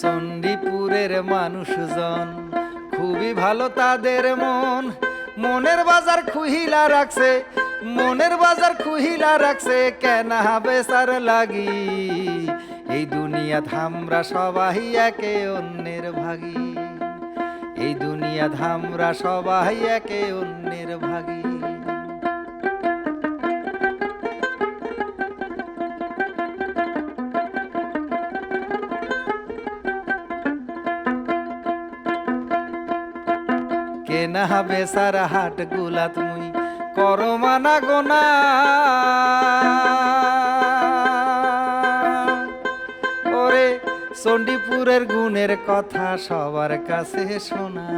শহরের মানুষজন, খুবই ভালো তাদের মন। মনের বাজার খুহিলা রাখছে, মনের বাজার খুহিলা রাখছে, কেনা বেসার লাগি। এই দুনিয়া ধামরা সবাই একে অন্যের ভাগী। এই দুনিয়া ধামরা সবাই একে অন্যের ভাগী। কেনা বেসার হাটগুলা তুমি করো মানা গোনা। ওরে চণ্ডীপুরের গুণের কথা সবার কাছে শোনা।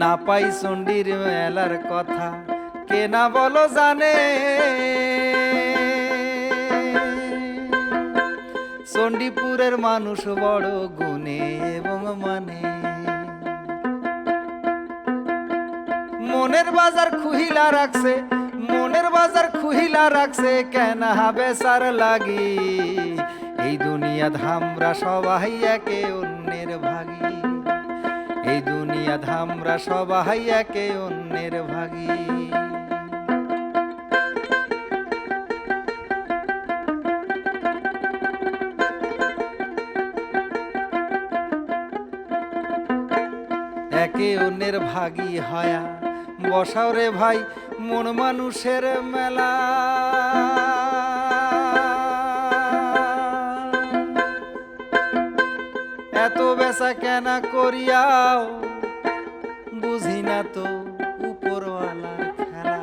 না পাই চণ্ডীর মেলার কথা কেনা বলো জানে। চণ্ডীপুরের মানুষ বড় গুণে এবং মানে। মনের বাজার খুহিলা রাখছে, মনের বাজার খুহিলা রাখছে, কেন বেসার লাগি? এই দুনিয়া ধামরা সবাই একে অন্যের ভাগি। এই দুনিয়া ধামরা সবাই একে অন্যের ভাগী। একে অন্যের ভাগী হয়া। বসাও রে ভাই, মন মানুষের মেলা। এত বেচা কেনা করিয়াও বুঝি না তো উপরওয়ালার খেলা।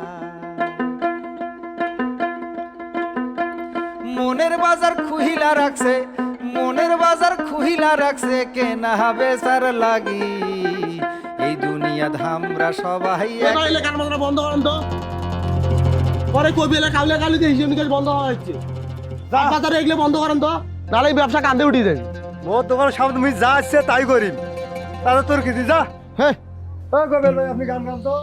মনের বাজার খুহিলা রাখছে, মনের বাজার খুহিলা রাখছে, কেনা বেচার লাগি। এই ধামরা সবাই বন্ধ করেন তো পরে কবি এলে কাউলে কালি দিয়ে হিসেব নিকাশ বন্ধ হওয়া হচ্ছে। বাজারে এগুলো বন্ধ করেন তো নাহলে ব্যবসা কান্দে উঠিয়ে দেয় ও তোমার সামনে তুমি যা আসছে তাই করিম। তাহলে তোর কি যা। হ্যাঁ ও কবি আপনি গান গান তো।